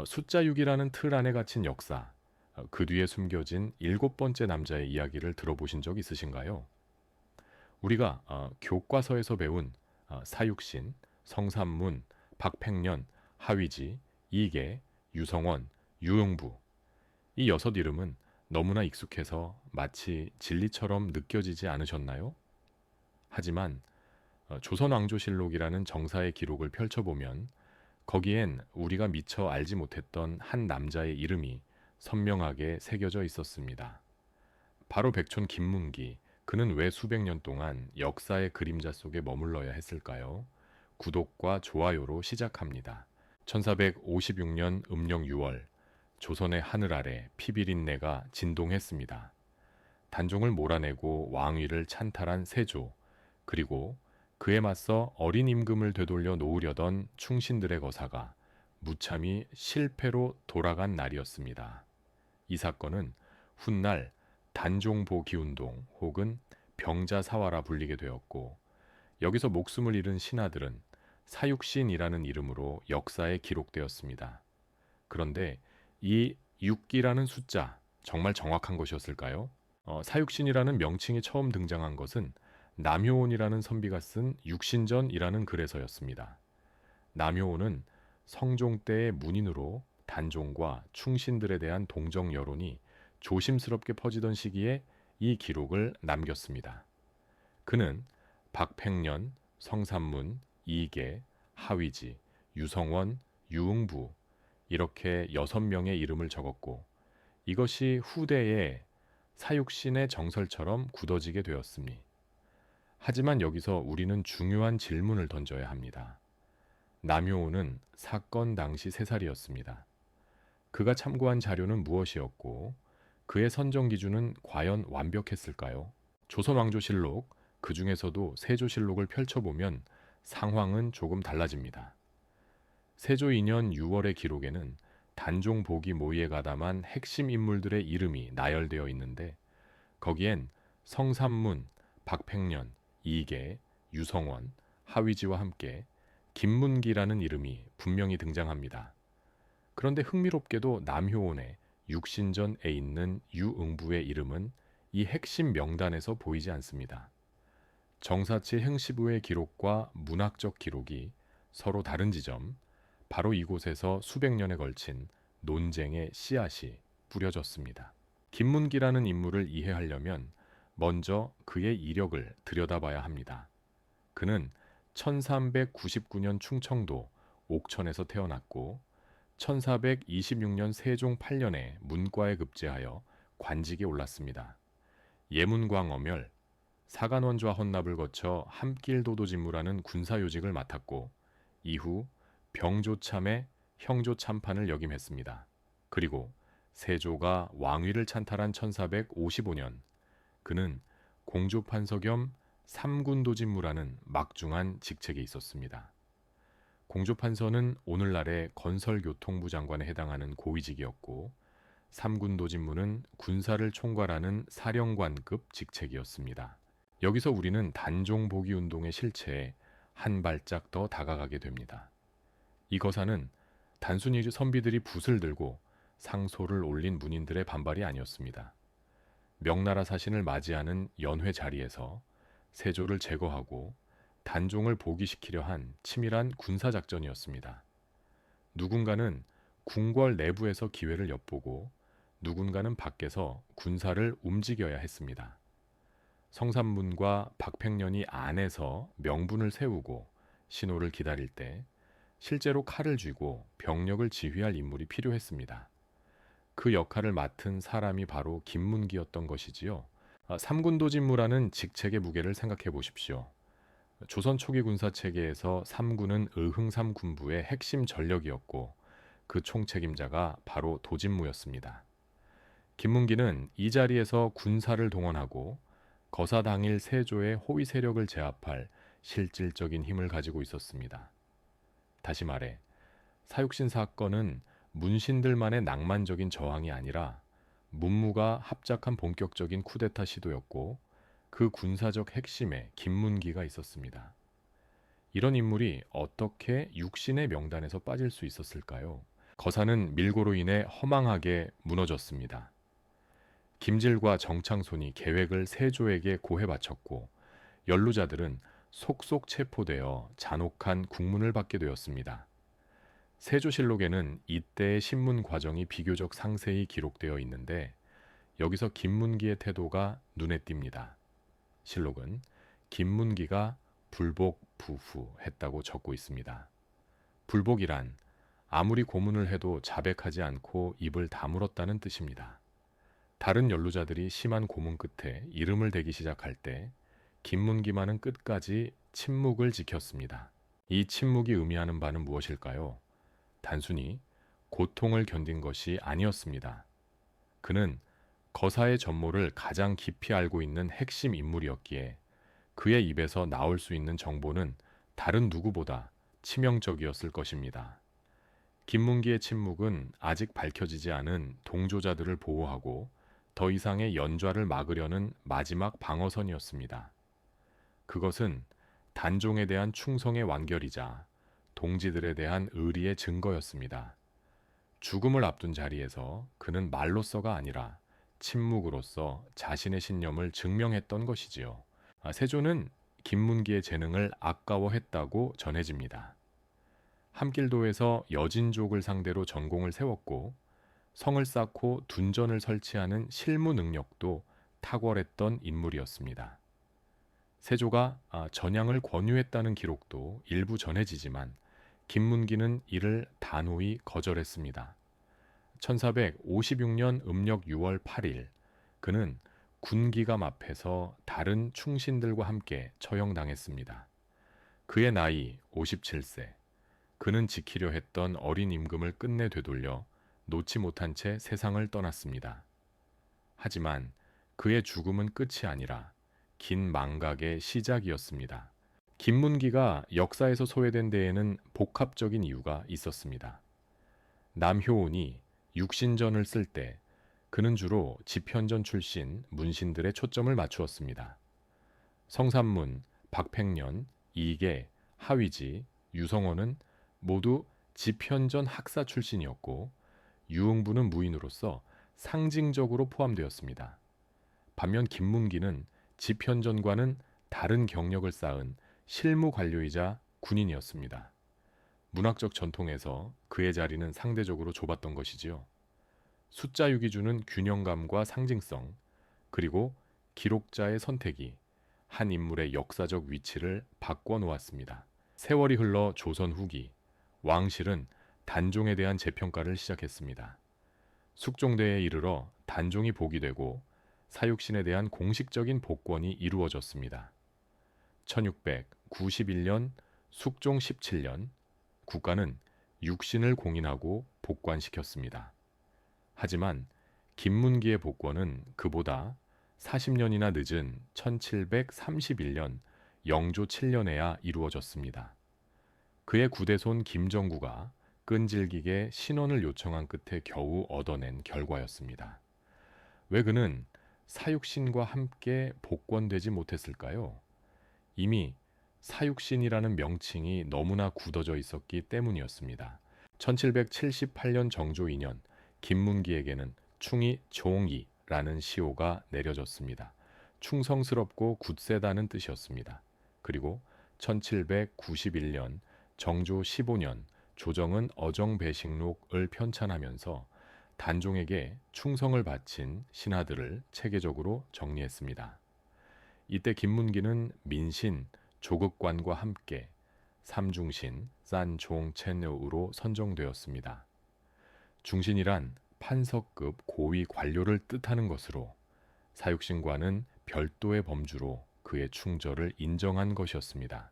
어, 숫자 6이라는 틀 안에 갇힌 역사, 어, 그 뒤에 숨겨진 일곱 번째 남자의 이야기를 들어보신 적 있으신가요? 우리가 어, 교과서에서 배운 어, 사육신, 성삼문, 박팽년, 하위지, 이계, 유성원, 유용부 이 여섯 이름은 너무나 익숙해서 마치 진리처럼 느껴지지 않으셨나요? 하지만 어, 조선왕조실록이라는 정사의 기록을 펼쳐보면 거기엔 우리가 미처 알지 못했던 한 남자의 이름이 선명하게 새겨져 있었습니다. 바로 백촌 김문기. 그는 왜 수백 년 동안 역사의 그림자 속에 머물러야 했을까요? 구독과 좋아요로 시작합니다. 1456년 음력 6월 조선의 하늘 아래 피비린내가 진동했습니다. 단종을 몰아내고 왕위를 찬탈한 세조 그리고 그에 맞서 어린 임금을 되돌려 놓으려던 충신들의 거사가 무참히 실패로 돌아간 날이었습니다. 이 사건은 훗날 단종보기운동 혹은 병자사화라 불리게 되었고 여기서 목숨을 잃은 신하들은 사육신이라는 이름으로 역사에 기록되었습니다. 그런데 이 6기라는 숫자 정말 정확한 것이었을까요? 어, 사육신이라는 명칭이 처음 등장한 것은 남효온이라는 선비가 쓴 육신전이라는 글에서였습니다. 남효온은 성종 때의 문인으로 단종과 충신들에 대한 동정 여론이 조심스럽게 퍼지던 시기에 이 기록을 남겼습니다. 그는 박팽년, 성삼문, 이계, 하위지, 유성원, 유응부 이렇게 여섯 명의 이름을 적었고 이것이 후대에 사육신의 정설처럼 굳어지게 되었습니다. 하지만 여기서 우리는 중요한 질문을 던져야 합니다. 남효호는 사건 당시 3살이었습니다. 그가 참고한 자료는 무엇이었고 그의 선정 기준은 과연 완벽했을까요? 조선왕조실록 그 중에서도 세조실록을 펼쳐보면 상황은 조금 달라집니다. 세조 2년 6월의 기록에는 단종 보기 모의에 가담한 핵심 인물들의 이름이 나열되어 있는데 거기엔 성삼문, 박팽년, 이계, 유성원, 하위지와 함께 김문기라는 이름이 분명히 등장합니다. 그런데 흥미롭게도 남효원의 육신전에 있는 유응부의 이름은 이 핵심 명단에서 보이지 않습니다. 정사치 행시부의 기록과 문학적 기록이 서로 다른 지점, 바로 이곳에서 수백 년에 걸친 논쟁의 씨앗이 뿌려졌습니다. 김문기라는 인물을 이해하려면 먼저 그의 이력을 들여다봐야 합니다. 그는 1399년 충청도 옥천에서 태어났고 1426년 세종 8년에 문과에 급제하여 관직에 올랐습니다. 예문광 어멸, 사간원좌 헌납을 거쳐 함길도도진무라는 군사요직을 맡았고 이후 병조참의 형조참판을 역임했습니다. 그리고 세조가 왕위를 찬탈한 1455년 그는 공조판서 겸 삼군도진무라는 막중한 직책에 있었습니다. 공조판서는 오늘날의 건설교통부 장관에 해당하는 고위직이었고 삼군도진무는 군사를 총괄하는 사령관급 직책이었습니다. 여기서 우리는 단종보기 운동의 실체에 한 발짝 더 다가가게 됩니다. 이 거사는 단순히 선비들이 붓을 들고 상소를 올린 문인들의 반발이 아니었습니다. 명나라 사신을 맞이하는 연회 자리에서 세조를 제거하고 단종을 보기시키려 한 치밀한 군사작전이었습니다. 누군가는 궁궐 내부에서 기회를 엿보고 누군가는 밖에서 군사를 움직여야 했습니다. 성삼문과 박팽년이 안에서 명분을 세우고 신호를 기다릴 때 실제로 칼을 쥐고 병력을 지휘할 인물이 필요했습니다. 그 역할을 맡은 사람이 바로 김문기였던 것이지요. 아, 삼군도진무라는 직책의 무게를 생각해 보십시오. 조선 초기 군사 체계에서 삼군은 의흥삼 군부의 핵심 전력이었고 그 총책임자가 바로 도진무였습니다. 김문기는 이 자리에서 군사를 동원하고 거사 당일 세조의 호위 세력을 제압할 실질적인 힘을 가지고 있었습니다. 다시 말해 사육신 사건은 문신들만의 낭만적인 저항이 아니라 문무가 합작한 본격적인 쿠데타 시도였고 그 군사적 핵심에 김문기가 있었습니다. 이런 인물이 어떻게 육신의 명단에서 빠질 수 있었을까요? 거사는 밀고로 인해 허망하게 무너졌습니다. 김질과 정창손이 계획을 세조에게 고해 바쳤고 연루자들은 속속 체포되어 잔혹한 국문을 받게 되었습니다. 세조실록에는 이때의 신문 과정이 비교적 상세히 기록되어 있는데 여기서 김문기의 태도가 눈에 띕니다. 실록은 김문기가 불복 부후했다고 적고 있습니다. 불복이란 아무리 고문을 해도 자백하지 않고 입을 다물었다는 뜻입니다. 다른 연루자들이 심한 고문 끝에 이름을 대기 시작할 때 김문기만은 끝까지 침묵을 지켰습니다. 이 침묵이 의미하는 바는 무엇일까요? 단순히 고통을 견딘 것이 아니었습니다. 그는 거사의 전모를 가장 깊이 알고 있는 핵심 인물이었기에 그의 입에서 나올 수 있는 정보는 다른 누구보다 치명적이었을 것입니다. 김문기의 침묵은 아직 밝혀지지 않은 동조자들을 보호하고 더 이상의 연좌를 막으려는 마지막 방어선이었습니다. 그것은 단종에 대한 충성의 완결이자 동지들에 대한 의리의 증거였습니다. 죽음을 앞둔 자리에서 그는 말로서가 아니라 침묵으로써 자신의 신념을 증명했던 것이지요. 아, 세조는 김문기의 재능을 아까워했다고 전해집니다. 함길도에서 여진족을 상대로 전공을 세웠고 성을 쌓고 둔전을 설치하는 실무 능력도 탁월했던 인물이었습니다. 세조가 아, 전향을 권유했다는 기록도 일부 전해지지만 김문기는 이를 단호히 거절했습니다. 1456년 음력 6월 8일 그는 군기감 앞에서 다른 충신들과 함께 처형당했습니다. 그의 나이 57세. 그는 지키려 했던 어린 임금을 끝내 되돌려 놓지 못한 채 세상을 떠났습니다. 하지만 그의 죽음은 끝이 아니라 긴 망각의 시작이었습니다. 김문기가 역사에서 소외된 데에는 복합적인 이유가 있었습니다. 남효온이 육신전을 쓸 때 그는 주로 지편전 출신 문신들의 초점을 맞추었습니다. 성삼문, 박팽년, 이계, 하위지, 유성원은 모두 지편전 학사 출신이었고 유흥부는 무인으로서 상징적으로 포함되었습니다. 반면 김문기는 지편전과는 다른 경력을 쌓은 실무 관료이자 군인이었습니다. 문학적 전통에서 그의 자리는 상대적으로 좁았던 것이지요. 숫자 6이 주는 균형감과 상징성, 그리고 기록자의 선택이 한 인물의 역사적 위치를 바꿔놓았습니다. 세월이 흘러 조선 후기, 왕실은 단종에 대한 재평가를 시작했습니다. 숙종대에 이르러 단종이 복위되고 사육신에 대한 공식적인 복권이 이루어졌습니다. 1691년 숙종 17년 국가는 육신을 공인하고 복관시켰습니다. 하지만 김문기의 복권은 그보다 40년이나 늦은 1731년 영조 7년에야 이루어졌습니다. 그의 구대손 김정구가 끈질기게 신원을 요청한 끝에 겨우 얻어낸 결과였습니다. 왜 그는 사육신과 함께 복권되지 못했을까요? 이미 사육신이라는 명칭이 너무나 굳어져 있었기 때문이었습니다. 1778년 정조 2년 김문기에게는 충이 종이라는 시호가 내려졌습니다. 충성스럽고 굳세다는 뜻이었습니다. 그리고 1791년 정조 15년 조정은 어정배식록을 편찬하면서 단종에게 충성을 바친 신하들을 체계적으로 정리했습니다. 이때 김문기는 민신, 조극관과 함께 삼중신, 싼종체녀으로 선정되었습니다. 중신이란 판서급 고위 관료를 뜻하는 것으로 사육신과는 별도의 범주로 그의 충절을 인정한 것이었습니다.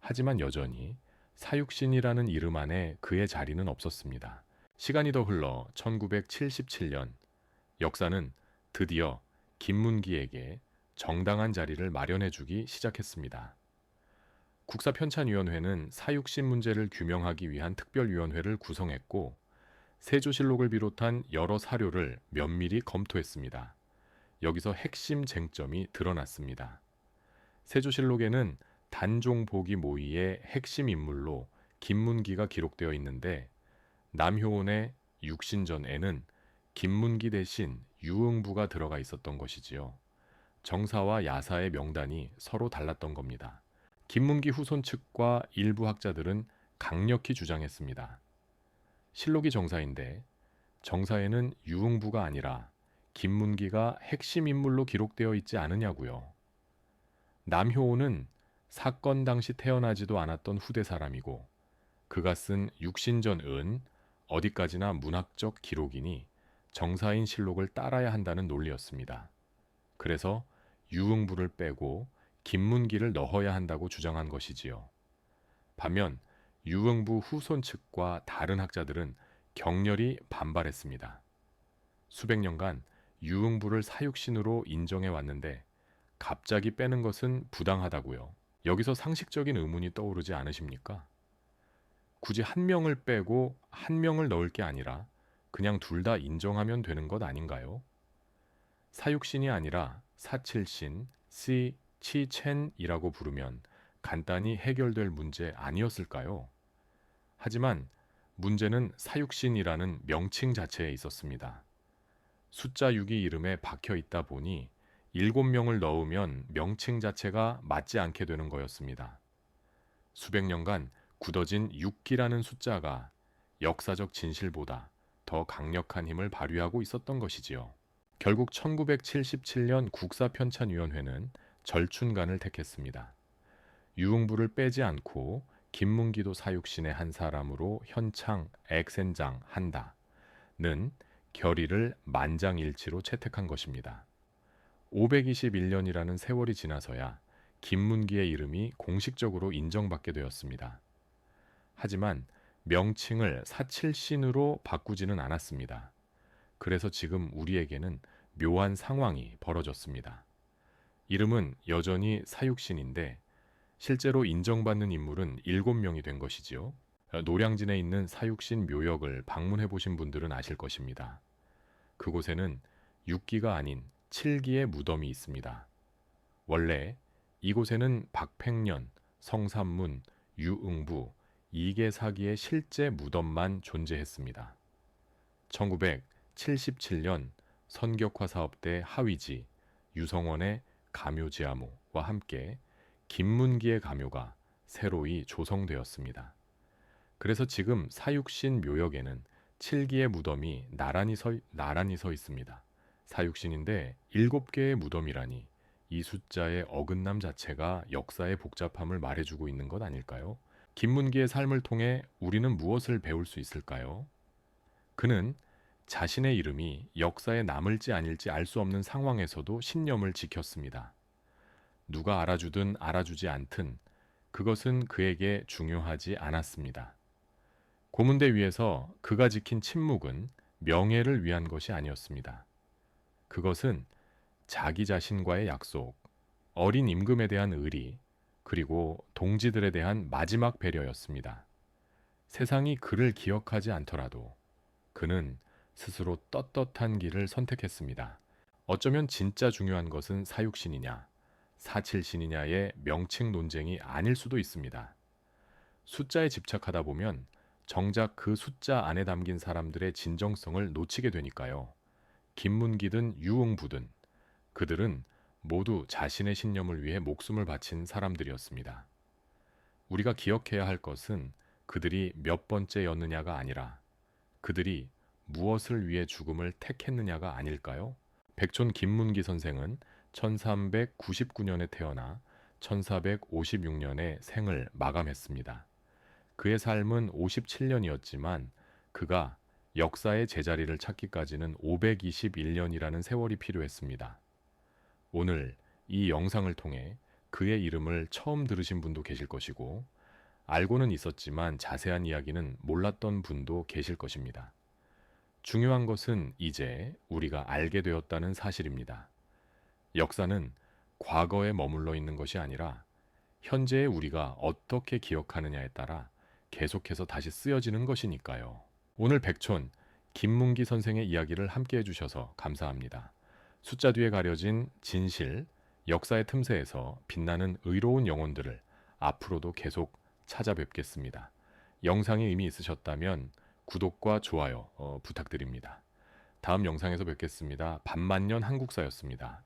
하지만 여전히 사육신이라는 이름 안에 그의 자리는 없었습니다. 시간이 더 흘러 1977년 역사는 드디어 김문기에게 정당한 자리를 마련해 주기 시작했습니다. 국사편찬위원회는 사육신 문제를 규명하기 위한 특별위원회를 구성했고 세조실록을 비롯한 여러 사료를 면밀히 검토했습니다. 여기서 핵심 쟁점이 드러났습니다. 세조실록에는 단종보기 모의의 핵심 인물로 김문기가 기록되어 있는데 남효원의 육신전에는 김문기 대신 유응부가 들어가 있었던 것이지요. 정사와 야사의 명단이 서로 달랐던 겁니다. 김문기 후손 측과 일부 학자들은 강력히 주장했습니다. 실록이 정사인데 정사에는 유응부가 아니라 김문기가 핵심 인물로 기록되어 있지 않으냐고요. 남효호는 사건 당시 태어나지도 않았던 후대 사람이고 그가 쓴 육신전은 어디까지나 문학적 기록이니 정사인 실록을 따라야 한다는 논리였습니다. 그래서 유응부를 빼고 김문기를 넣어야 한다고 주장한 것이지요. 반면 유응부 후손 측과 다른 학자들은 격렬히 반발했습니다. 수백 년간 유응부를 사육신으로 인정해 왔는데 갑자기 빼는 것은 부당하다고요. 여기서 상식적인 의문이 떠오르지 않으십니까? 굳이 한 명을 빼고 한 명을 넣을 게 아니라 그냥 둘 다 인정하면 되는 것 아닌가요? 사육신이 아니라 사칠신, 시, 치첸이라고 부르면 간단히 해결될 문제 아니었을까요? 하지만 문제는 사육신이라는 명칭 자체에 있었습니다. 숫자 6이 이름에 박혀 있다 보니 7명을 넣으면 명칭 자체가 맞지 않게 되는 거였습니다. 수백 년간 굳어진 6기라는 숫자가 역사적 진실보다 더 강력한 힘을 발휘하고 있었던 것이지요. 결국 1977년 국사편찬위원회는 절춘간을 택했습니다. 유흥부를 빼지 않고 김문기도 사육신의 한 사람으로 현창 액센장 한다는 결의를 만장일치로 채택한 것입니다. 521년이라는 세월이 지나서야 김문기의 이름이 공식적으로 인정받게 되었습니다. 하지만 명칭을 사칠신으로 바꾸지는 않았습니다. 그래서 지금 우리에게는 묘한 상황이 벌어졌습니다. 이름은 여전히 사육신인데 실제로 인정받는 인물은 7명이 된 것이지요. 노량진에 있는 사육신 묘역을 방문해 보신 분들은 아실 것입니다. 그곳에는 6기가 아닌 7기의 무덤이 있습니다. 원래 이곳에는 박팽년, 성삼문, 유응부, 이계사기의 실제 무덤만 존재했습니다. 1977년 선격화 사업 때 하위지 유성원의 가묘지하모와 함께 김문기의 가묘가 새로이 조성되었습니다. 그래서 지금 사육신 묘역에는 7기의 무덤이 나란히 서, 나란히 서 있습니다. 사육신인데 7개의 무덤이라니 이 숫자의 어긋남 자체가 역사의 복잡함을 말해주고 있는 것 아닐까요? 김문기의 삶을 통해 우리는 무엇을 배울 수 있을까요? 그는 자신의 이름이 역사에 남을지 아닐지 알 수 없는 상황에서도 신념을 지켰습니다. 누가 알아주든 알아주지 않든 그것은 그에게 중요하지 않았습니다. 고문대 위에서 그가 지킨 침묵은 명예를 위한 것이 아니었습니다. 그것은 자기 자신과의 약속, 어린 임금에 대한 의리, 그리고 동지들에 대한 마지막 배려였습니다. 세상이 그를 기억하지 않더라도 그는 스스로 떳떳한 길을 선택했습니다. 어쩌면 진짜 중요한 것은 사육신이냐, 사칠신이냐의 명칭 논쟁이 아닐 수도 있습니다. 숫자에 집착하다 보면 정작 그 숫자 안에 담긴 사람들의 진정성을 놓치게 되니까요. 김문기든 유흥부든 그들은 모두 자신의 신념을 위해 목숨을 바친 사람들이었습니다. 우리가 기억해야 할 것은 그들이 몇 번째였느냐가 아니라 그들이 무엇을 위해 죽음을 택했느냐가 아닐까요? 백촌 김문기 선생은 1399년에 태어나 1456년에 생을 마감했습니다. 그의 삶은 57년이었지만 그가 역사의 제자리를 찾기까지는 521년이라는 세월이 필요했습니다. 오늘 이 영상을 통해 그의 이름을 처음 들으신 분도 계실 것이고 알고는 있었지만 자세한 이야기는 몰랐던 분도 계실 것입니다. 중요한 것은 이제 우리가 알게 되었다는 사실입니다. 역사는 과거에 머물러 있는 것이 아니라 현재의 우리가 어떻게 기억하느냐에 따라 계속해서 다시 쓰여지는 것이니까요. 오늘 백촌 김문기 선생의 이야기를 함께 해주셔서 감사합니다. 숫자 뒤에 가려진 진실, 역사의 틈새에서 빛나는 의로운 영혼들을 앞으로도 계속 찾아뵙겠습니다. 영상이 의미 있으셨다면 구독과 좋아요 어, 부탁드립니다. 다음 영상에서 뵙겠습니다. 반만년 한국사였습니다.